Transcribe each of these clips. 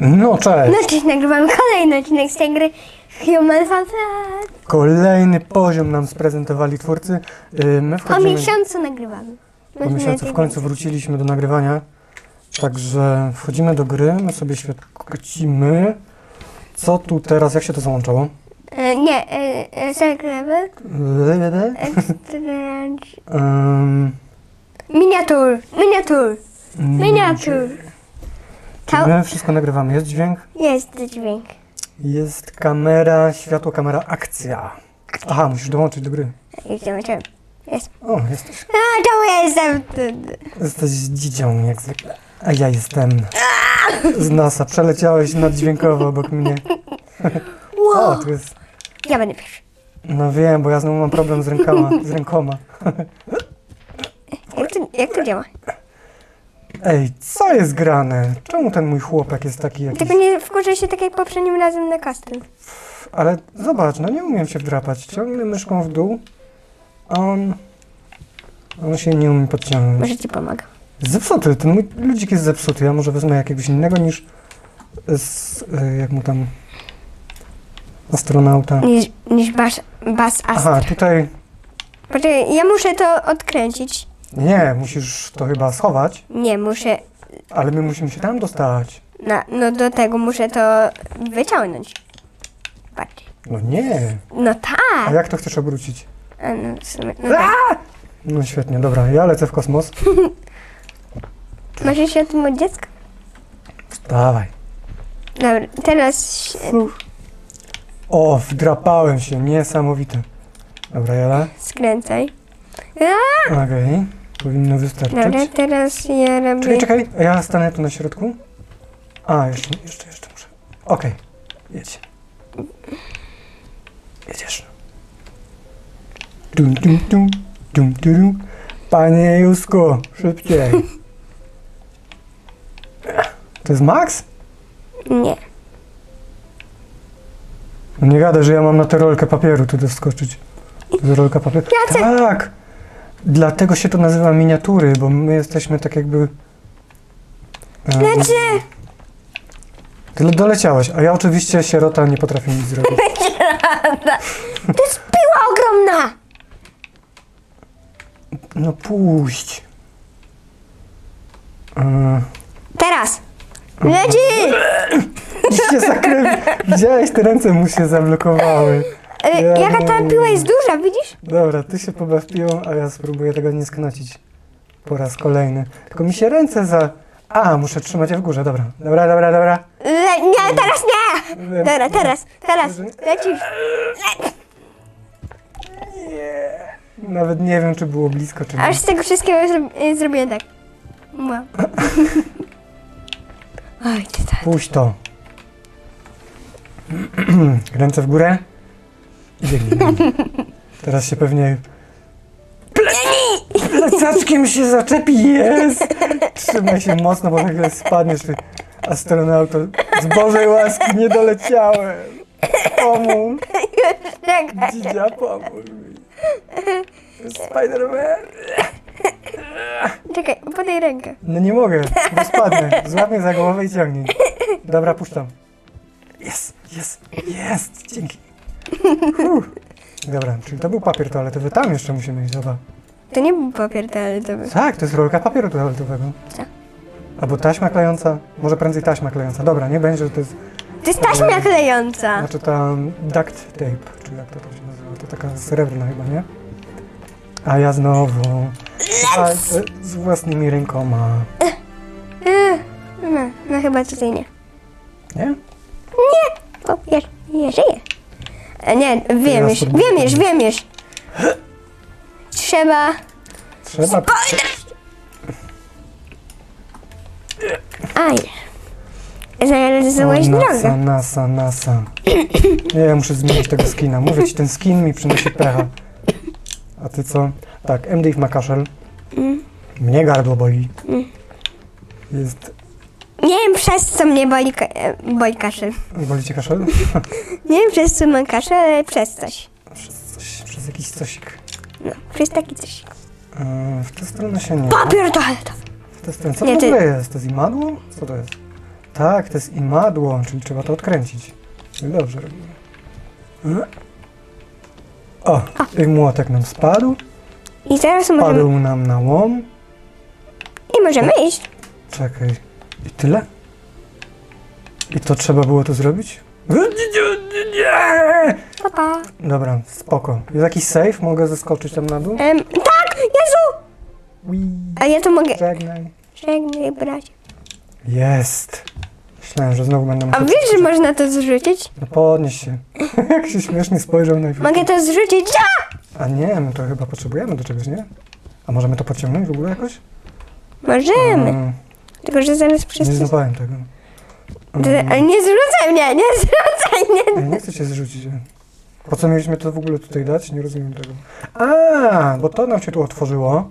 No cześć! No cześć, nagrywamy kolejny odcinek z tej gry Human Flat. Kolejny poziom nam sprezentowali twórcy. Yy, My Po wchodzimy miesiącu nagrywamy. po miesiącu w końcu wróciliśmy do nagrywania. Także wchodzimy do gry, my sobie świecimy. Co tu teraz, jak się to załączało? E, nie, e, e. Extra- Ym, Miniatur, miniatur, miniatur. Czy To my wszystko nagrywamy? Jest dźwięk? jest dźwięk. Jest kamera, światło, kamera, akcja. Aha, musisz dołączyć do gry. Już zobaczyłem. Jest. O, jesteś. A, to ja jestem. Jesteś dzidzią, jak zwykle. A ja jestem z NASA. Przeleciałeś naddźwiękowo obok mnie. O, Wow. tu jest. Ja będę pierwszy. No wiem, bo ja znowu mam problem z rękoma. Z rękoma. Jak to, jak to działa? Ej, co jest grane? Czemu ten mój chłopak jest taki jakiś... Tylko nie wkurzę się tak jak poprzednim razem na casting. Ale zobacz, no nie umiem się wdrapać. Ciągnę myszką w dół, a on... On się nie umie podciągnąć. Może ci pomagam. Zepsuty, ten mój ludzik jest zepsuty. Ja może wezmę jakiegoś innego niż... Z, y, jak mu tam... Astronauta. Niż, niż Bas, Bas Astra. Aha, tutaj... Poczekaj, ja muszę to odkręcić. Nie, musisz to chyba schować, Nie, muszę. ale my musimy się tam dostać. Na, no do tego muszę to wyciągnąć. Patrz. No nie. No A tak. jak to chcesz obrócić? A no, w sumie, no tak. No świetnie, dobra, ja lecę w kosmos. Masz się o tym od dziecka? Dawaj. Dobra, teraz się O, wdrapałem się, niesamowite. Dobra, Jela. skręcaj. Okej, powinno wystarczyć. Dobra, teraz ja robię. Czekaj, czekaj, ja stanę tu na środku. A, jeszcze, jeszcze, jeszcze muszę. Okej, jedź. Jedziesz. Dum, dum, dum, dum, dum, dum. Panie Jusku, szybciej. To jest Max? Nie. No nie gada, że ja mam na tę rolkę papieru tu doskoczyć. To jest rolka papieru. Jacek! Tak! Dlatego się to nazywa miniatury, bo my jesteśmy tak jakby... e, Leczy! Tyle doleciałeś, a ja oczywiście sierota nie potrafię nic zrobić. To jest piła ogromna! No puść. E, Teraz! Leci! się zakrył. Widziałeś, te ręce mu się zablokowały. E, Ja jaka ta piła jest duża, widzisz? Dobra, ty się pobaw piłą, a ja spróbuję tego nie sknocić. Po raz kolejny. Tylko mi się ręce za... A, muszę trzymać je w górze, dobra. Dobra, dobra, dobra. Le, nie, teraz nie! Dobra, teraz, teraz. Lecisz. Nawet nie wiem, czy było blisko, czy nie. Aż z tego wszystkiego zro, y, zrobiłem tak. Wow. Oj, ty tak. Puść to. Ręce w górę. Biegnij. Teraz się pewnie... Ple- Plecaczkiem się zaczepi, jest! Trzymaj się mocno, bo nagle spadniesz, ty astronauto. Z Bożej łaski nie doleciałem. Pomóż, dzidzia, pomóż mi. Spider-Man. Czekaj, podaj rękę. No nie mogę, bo spadnę. Złap mnie za głowę i ciągnij. Dobra, puszczam. Jest, jest, jest, dzięki. Uff. Dobra, czyli to był papier toaletowy, tam jeszcze musimy iść, zobacz. To nie był papier toaletowy. Tak, to jest rolka papieru toaletowego. Co? Albo taśma klejąca, może prędzej taśma klejąca. Dobra, nie będzie, że to jest, To jest taśma klejąca. znaczy ta duct tape, czy jak to tam się nazywa, to taka srebrna chyba, nie? A ja znowu walczę z własnymi rękoma. Y, No, no chyba tutaj nie. Nie? O, ja, ja żyję. E, nie, wiem już, wiem już, wiem już. Trzeba... Trzeba... Aj. Znalazłeś O, drogę. NASA, NASA, NASA. Nie, ja muszę zmienić tego skina. Mówię ci, ten skin mi przynosi pecha. A ty co? Tak, M. Dave ma kaszel. Mnie gardło boli. Jest... Nie przez co mnie boli, ka- boli kaszel. Boli cię kaszel? Nie wiem przez co mam kaszel, ale przez coś. przez coś, przez jakiś cosik. No, przez taki coś. Yy, w tę stronę się nie... Papier toaletowy. W tę stronę. Co Nie, to w ty- ogóle jest? To jest imadło? Co to jest? tak, to jest imadło, czyli trzeba to odkręcić. No dobrze robimy. E? O, i młotek nam spadł. I teraz możemy... Padł nam na łom. I możemy iść. Czekaj. I tyle? I to trzeba było to zrobić? Nie! Pa, pa. Dobra, spoko. Jest jakiś safe? Mogę zeskoczyć tam na dół? Em, tak! Jezu! A ja to mogę... żegnaj. Żegnaj, bracie. Jest. Myślałem, że znowu będę A musiał... wiesz, że można to zrzucić? No podnieś się. Jak się śmiesznie spojrzał najpierw. Mogę to zrzucić? Ja! A nie, my to chyba potrzebujemy do czegoś, nie? A możemy to podciągnąć w ogóle jakoś? Możemy. Mm, Tylko, że zaraz nie złapałem tego. Nie zrzucaj mnie, nie zrzucaj mnie. Ja nie chcę cię zrzucić. Po co mieliśmy to w ogóle tutaj dać? Nie rozumiem tego. A, bo to nam się tu otworzyło.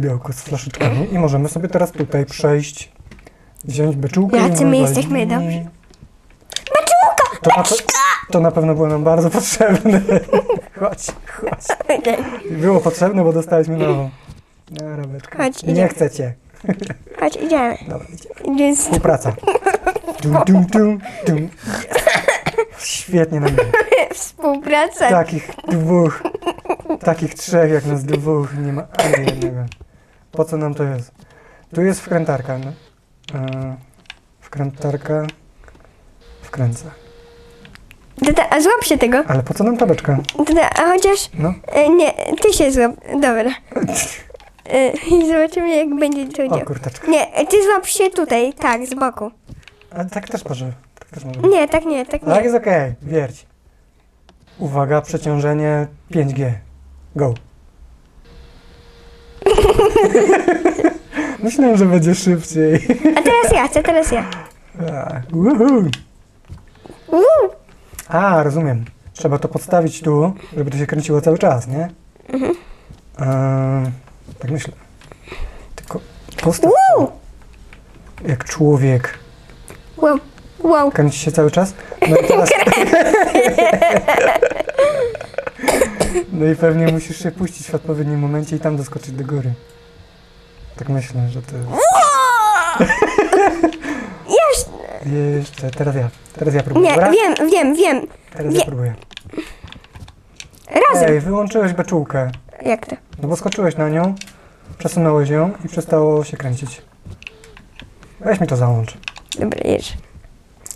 Białko z flaszyczkami i możemy sobie teraz tutaj przejść, wziąć beczułkę Jacy i my wywalić. jesteśmy dobrzy. Beczułka! To na, pe- to na pewno było nam bardzo potrzebne. chodź, chodź. Było potrzebne, bo dostaliśmy nową. Na rabeczkę. Chodź, Nie idziemy. chcecie. Chodź, idziemy. Dobra, idziemy. Więc Współpraca. Dum, dum, dum, dum. Świetnie nam idzie. współpraca. Takich dwóch, takich trzech jak nas dwóch, nie ma ani jednego. Po co nam to jest? Tu jest wkrętarka, no. E, wkrętarka, wkręca. Tata, a złap się tego. Ale po co nam tabeczka? Tata, a chociaż... No. E, nie, ty się złap. Dobra. E, I zobaczymy, jak będzie to O, działać. kurtaczka. Nie, e, ty złap się tutaj, tak, z boku. Ale tak też może. Tak też może. Nie, tak nie, tak Tak nie. jest okej, wierć. Uwaga, przeciążenie 5G. Go. Myślałem, że będzie szybciej. A teraz ja, chcę teraz ja. A, Woohoo. Uuu. A, rozumiem. Trzeba to podstawić tu, żeby to się kręciło cały czas, nie? Mhm. Tak myślę. Tylko postaw Uuu. jak człowiek. Wow, wow. Kręci się cały czas. No i teraz... No i pewnie musisz się puścić w odpowiednim momencie i tam doskoczyć do góry. Tak myślę, że to jest... Jeszcze. Jeszcze, teraz ja. Teraz ja próbuję, Nie, dobra? wiem, wiem, wiem. Teraz wie- ja próbuję. Razem. Ej, wyłączyłeś beczułkę. Jak to? No bo skoczyłeś na nią, przesunąłeś ją i przestało się kręcić. Weź mi to załącz. Dobra.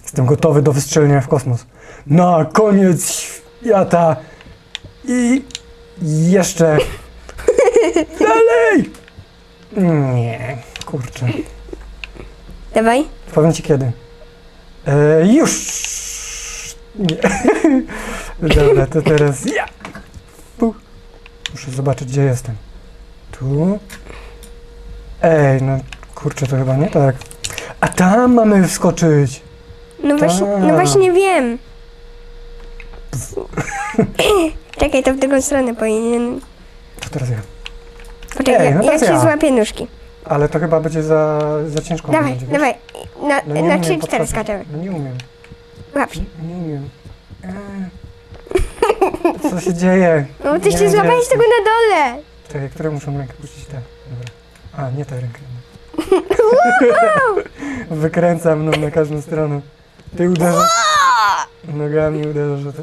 Jestem gotowy do wystrzelenia w kosmos. Na koniec świata! I jeszcze dalej! Nie, kurczę. Dawaj. Powiem ci kiedy. E, już! Nie. Dobra, to teraz ja! Muszę zobaczyć, gdzie jestem. Tu. Ej, no kurczę, to chyba nie tak. A tam mamy wskoczyć! No właśnie, no Tak. właśnie wiem. Czekaj, to w drugą stronę powinien. To teraz ja. Poczekaj, Ej, no ja teraz ci ja. złapię nóżki. Ale to chyba będzie za, za ciężko. Dawaj, będzie, wiesz? dawaj. Na, No nie na umiem 3-4 podskoczyć. skaczemy. No nie umiem. Łap się. Nie, umiem. Eee. Co się dzieje? No ty Nie, się nie. złapałeś tego na dole. Czekaj, które muszą rękę puścić? Te. Dobra. A, nie tę rękę. Wykręcam mną na każdą stronę. Ty uderzasz. Nogami uderzasz o to.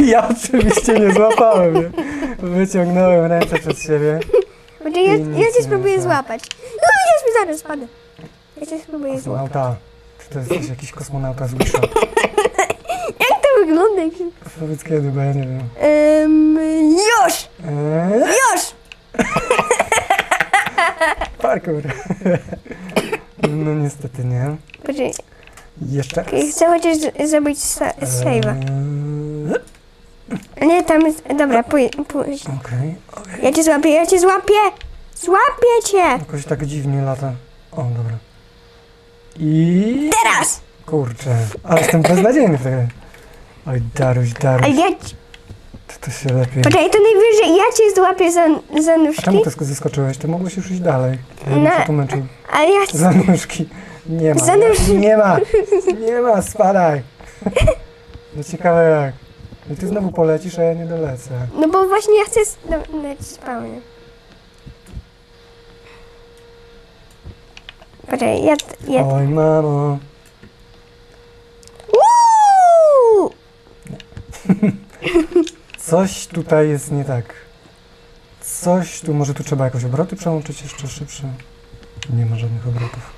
Ja oczywiście nie złapałem. Nie? Wyciągnąłem ręce przed siebie. Poczekaj, ja, I nic ja cię nie spróbuję tak. złapać. No ja mi zaraz spadnę. Ja cię spróbuję złapać. Kosmonauta. Czy to jesteś jakiś kosmonauta z Wisza? Jak wygląda? Powiedz kiedy, bo ja nie wiem. Już! Eee, Już! parkour. No niestety nie. Poczekaj, Jeszcze. chcę chociaż z- zrobić sa- save'a. Eee, Nie, tam jest... Dobra, pój, pójdź. Okej. Ja cię złapię, ja cię złapię! Złapię cię! Jakoś tak dziwnie lata. O, dobra. I... Teraz! Kurczę. Ale jestem beznadziejny w tej grze. Oj, Daruś, Ale Daruś. ja... To, to się lepiej. Poczekaj, to najwyżej ja cię złapię za, za A nóżki, czemu ty sk- zeskoczyłeś? Ty mogłeś już iść dalej. Ja bym Na- się tu męczył. ale ja. Za nóżki. Nie ma. Za nóżki. Nie ma. Nie ma, spadaj. No ciekawe jak. I ty znowu polecisz, a ja nie dolecę. No bo właśnie ja chcę... s- No, no, spawnie. Poczekaj, ja... ja... Oj, mamo. Uuu! Coś tutaj jest nie tak. Coś tu, może tu trzeba jakoś obroty przełączyć jeszcze szybsze. Nie ma żadnych obrotów.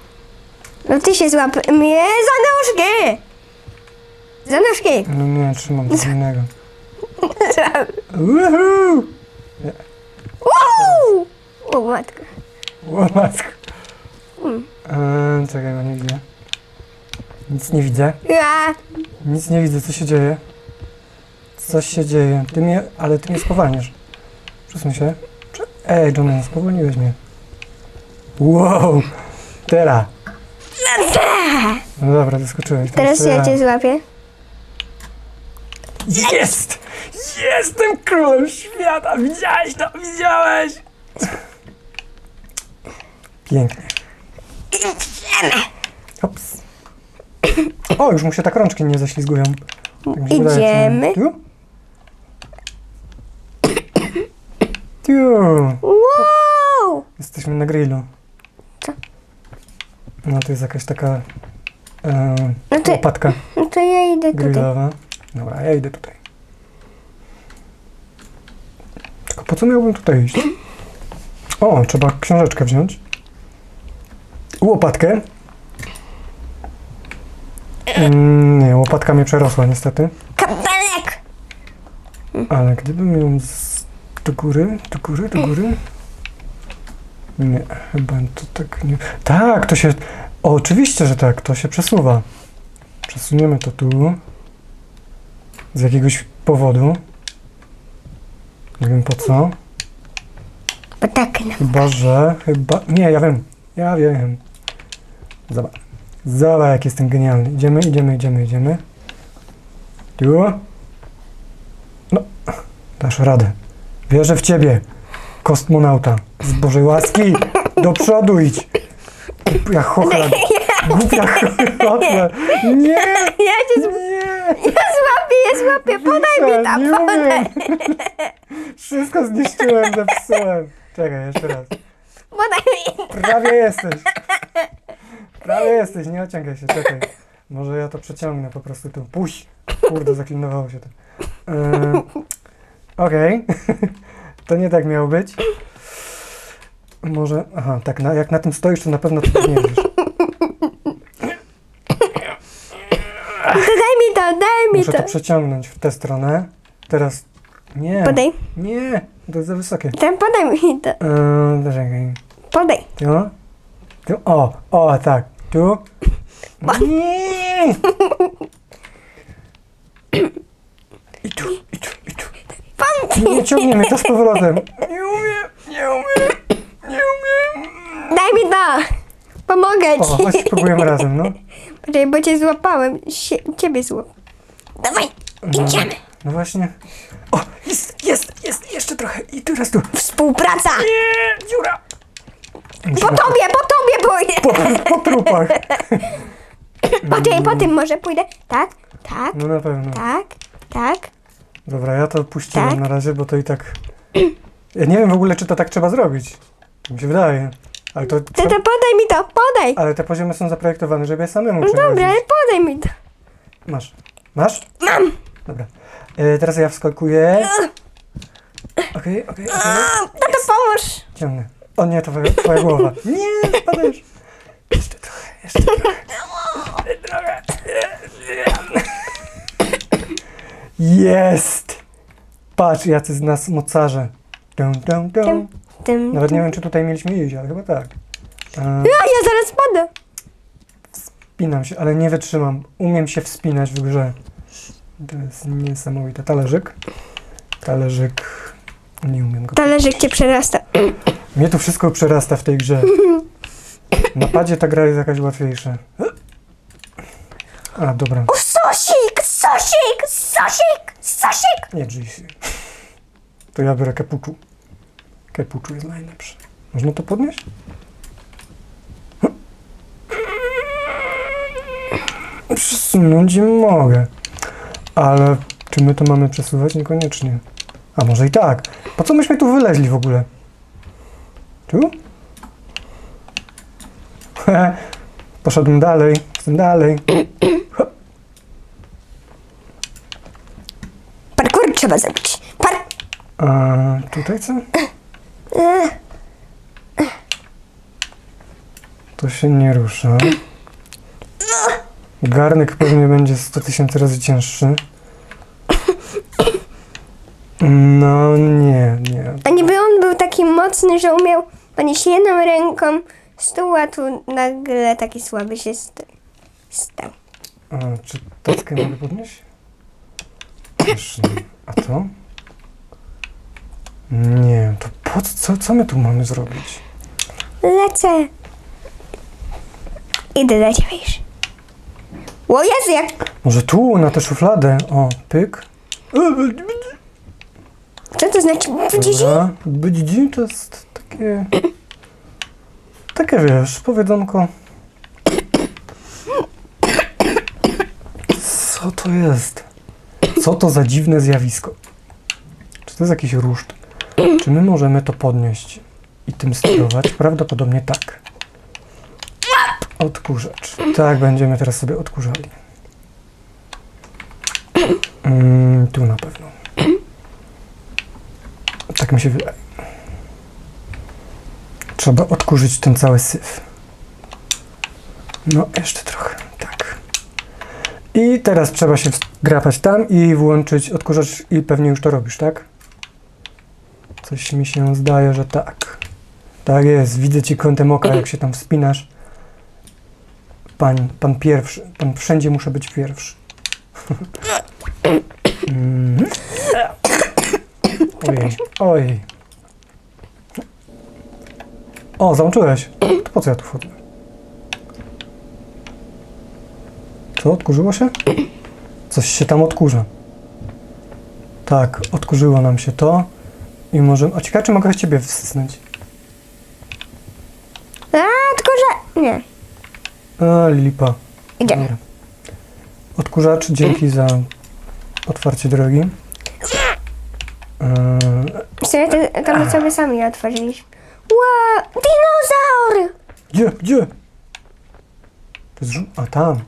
No ty się złap mnie za nóżki! Za nóżki! No nie, trzymam coś innego. Woohoo! Uuu! O matko. O matko. Eee, czekaj, bo nie widzę. Nic nie widzę. Ja. Nic nie widzę, co się dzieje. Coś się dzieje. Ty mnie, ale ty mnie spowalniasz. Przesuń się. Prze- Ej, Johnny, spowolniłeś mnie. Wow! Teraz. No dobra, zaskoczyłeś. Teraz ja cię złapię. Jest! Jestem królem świata! Widziałeś to? Widziałeś? Pięknie. Hops. O, już mu się tak rączki nie ześlizgują. Tak mi się wydaje, Idziemy. Tu? Tu. Wow! Jesteśmy na grillu. Co? No to jest jakaś taka e, No to, łopatka no to ja idę tutaj. grillowa. Dobra, ja idę tutaj. Tylko po co miałbym tutaj iść? O, trzeba książeczkę wziąć. Łopatkę. Mm, nie, łopatka mnie przerosła niestety. Kabelek! Ale gdybym ją z... do góry, do góry, do góry? Nie, chyba to tak nie... Tak, to się... O, oczywiście, że tak, to się przesuwa. Przesuniemy to tu. Z jakiegoś powodu. Nie wiem po co. Bo tak no. Chyba, że... Chyba... Nie, ja wiem. Ja wiem. Zobacz. Zobacz, jak jestem genialny. Idziemy, idziemy, idziemy, idziemy. Tu. No, dasz radę. Wierzę w ciebie, kosmonauta. Z Bożej łaski. Do przodu idź. Głupia chochla. Głupia chochla. Nie, Ja cię z... nie. ja złapię, ja złapię, podaj mi tam, nie podaj. umiem. Wszystko zniszczyłem, zepsułem. Czekaj, jeszcze raz. Podaj mi. Prawie jesteś. Prawie jesteś, nie ociągaj się, czekaj. Może ja to przeciągnę po prostu tu. Puść! Kurde, zaklinowało się to. Eee, Okej. To nie tak miało być. Może... Aha, tak, na, jak na tym stoisz, to na pewno to nie wiesz. To daj mi to, daj mi Muszę to. to przeciągnąć w tę stronę. Teraz... Nie. Podaj. Nie, to jest za wysokie. Ten podaj mi to. Eee, czekaj. Podaj. Tu? Tu? O, o, tak. Tu? Nie! I tu. Nie ciągniemy to z powrotem. Nie umiem, nie umiem, nie umiem. Daj mi to. Pomogę O, chodź ci. spróbujemy razem, no. Poczekaj, bo cię złapałem. Sie, ciebie złap. Dawaj, idziemy. No właśnie. O, jest, jest, jest, jeszcze trochę. I teraz tu. Współpraca. Nie, dziura. Po Musimy tobie, po tobie pójdę. po, po trupach. Poczekaj, po tym może pójdę. Tak, tak, No na pewno. tak, tak. Dobra, ja to puściłem Tak? na razie, bo to i tak... Ja nie wiem w ogóle, czy to tak trzeba zrobić. Tak mi się wydaje. Ale to... Ty to podaj mi to, podaj. Ale te poziomy są zaprojektowane, żeby je samemu No przechodzić. dobra, ale podaj mi to. Masz. Masz? Mam. Dobra. E, teraz ja wskakuję. Okej, okej, okej. Tato, pomóż. Ciągnę. O nie, to twoja, twoja głowa. Nie, spadajesz. Jeszcze trochę, jeszcze trochę. Jeszcze trochę. Jest! Patrz, jacy z nas mocarze. Dum, dum, dum. Tym, Nawet nie wiem, czy tutaj mieliśmy iść, ale chyba tak. E, Ja, ja zaraz padnę. Wspinam się, ale nie wytrzymam. Umiem się wspinać w grze. To jest niesamowite. Talerzyk. Talerzyk. Nie umiem go. Talerzyk cię przerasta. Mnie to wszystko przerasta w tej grze. Na padzie ta gra jest jakaś łatwiejsza. A, dobra. O, sosik, sosik, sosik, sosik. Nie się. To ja biorę kepuczu. Kepuczu jest najlepszy. Można to podnieść? Przesunąć nie mogę. Ale czy my to mamy przesuwać? Niekoniecznie. A może i tak. Po co myśmy tu wyleźli w ogóle? Tu? Poszedłem dalej, jestem dalej. Parkour trzeba zrobić. Par... A tutaj co? To się nie rusza. Garnek pewnie będzie 100 tysięcy razy cięższy. No nie, nie. A niby on był taki mocny, że umiał podnieść jedną ręką stół, a tu nagle taki słaby się st- stał. A, czy tackę mogę podnieść? Też nie. A to? Nie, to po co, co, co my tu mamy zrobić? Lecę. Idę do ciebie już. O Jezu, jak... Może tu, na tę szufladę? O, pyk. Co to znaczy? Dobra. Bydzi to jest takie... Takie wiesz, powiedzonko. Co to jest? Co to za dziwne zjawisko? Czy to jest jakiś ruszt? Czy my możemy to podnieść i tym sterować? Prawdopodobnie tak. Odkurzacz. Tak, będziemy teraz sobie odkurzali. Mm, tu na pewno. Tak mi się wydaje. Trzeba odkurzyć ten cały syf. No, jeszcze trochę. I teraz trzeba się wgrapać tam i włączyć odkurzacz i pewnie już to robisz, tak? Coś mi się zdaje, że tak. Tak jest, widzę ci kątem oka, jak się tam wspinasz. Pan, pan pierwszy, pan wszędzie muszę być pierwszy. Mhm. Ojej, ojej. O, załączyłeś. To po co ja tu wchodzę? Co, odkurzyło się? Coś się tam odkurza. Tak, odkurzyło nam się to. I może... A ciekawe, czy mogę ciebie wsysnąć? A, tylko że... Nie. A, lipa. Idziemy. Dobra. Odkurzacz, dzięki za otwarcie drogi. W sumie to, to my sobie sami otworzyliśmy. Wow, dinozaur! Gdzie? Gdzie? To jest A tam.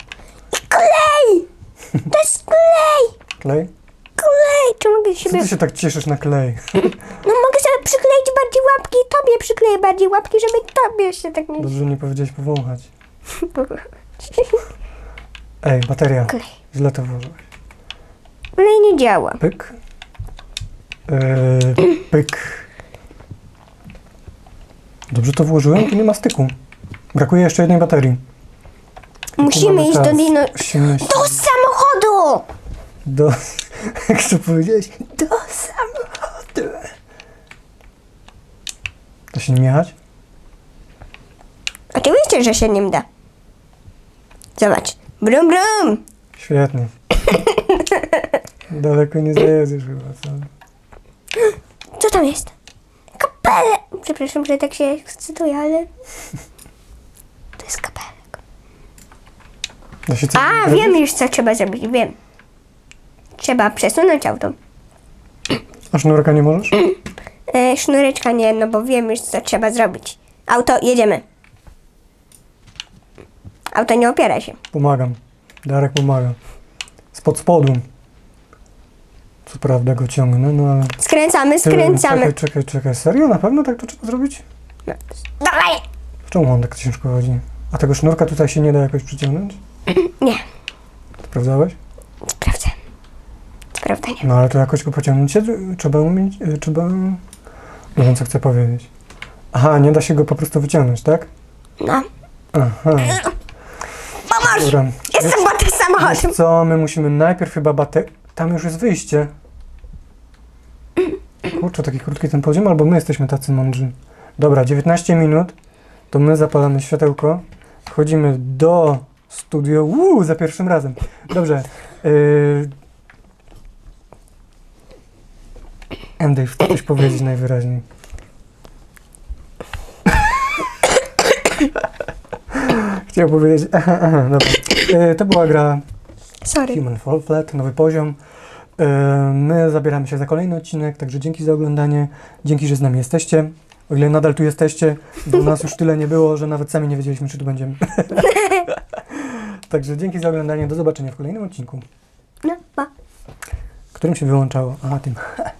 Klej! To jest klej! Klej? Klej! Czy mogę Co sobie... ty się tak cieszysz na klej? No mogę sobie przykleić bardziej łapki i tobie przykleję bardziej łapki, żeby tobie się tak nie... Dobrze nie powiedziałeś powąchać. Ej, bateria. Klej. Źle to włożyłeś. Klej nie działa. Pyk. Eee, pyk. Dobrze to włożyłem? Tu nie ma styku. Brakuje jeszcze jednej baterii. Musimy iść do dino... 18. Do samochodu! Do... Jak to powiedziałeś? Do samochodu. Da się nim jechać? Oczywiście, że się nim da. Zobacz. Brum, brum! Świetnie. Daleko nie zajedziesz chyba, co? Co tam jest? Kapele! Przepraszam, że tak się ekscytuję, ale... To jest kapelek. Da się coś A, zrobić? wiem już, co trzeba zrobić, wiem. Trzeba przesunąć auto. A sznurka nie możesz? E, sznureczka nie, no bo wiem już, co trzeba zrobić. Auto, jedziemy. Auto nie opiera się. Pomagam. Darek pomaga. Spod spodu. Co prawda go ciągnę, no ale... Skręcamy, Ty, skręcamy. Czekaj, czekaj, czekaj. Serio? Na pewno tak to trzeba zrobić? No. Dawaj! Czemu on tak ciężko chodzi? A tego sznurka tutaj się nie da jakoś przyciągnąć? Nie, Sprawdzałeś? sprawdzę. Sprawdzę, nie. No ale to jakoś go pociągnąć się trzeba umieć, y, trzeba... Nie wiem, co chcę powiedzieć. Aha, nie da się go po prostu wyciągnąć, tak? No. Aha. Pomóż! Dobra. Jestem pod tym Wiesz samochodem. co, my musimy najpierw chyba bate... Tam już jest wyjście. Kurczę, taki krótki ten poziom, albo my jesteśmy tacy mądrzy. Dobra, 19 minut, to my zapalamy światełko, wchodzimy do studio, uuu, za pierwszym razem. Dobrze. Yy... Andy, chcę coś powiedzieć najwyraźniej. Chciał powiedzieć, aha, aha, dobra. Yy, to była gra Sorry. Human Fall Flat, nowy poziom. Yy, My zabieramy się za kolejny odcinek, także dzięki za oglądanie, dzięki, że z nami jesteście. O ile nadal tu jesteście, bo nas już tyle nie było, że nawet sami nie wiedzieliśmy, czy tu będziemy. Także dzięki za oglądanie. Do zobaczenia w kolejnym odcinku. No, pa. Którym się wyłączało? A, tym.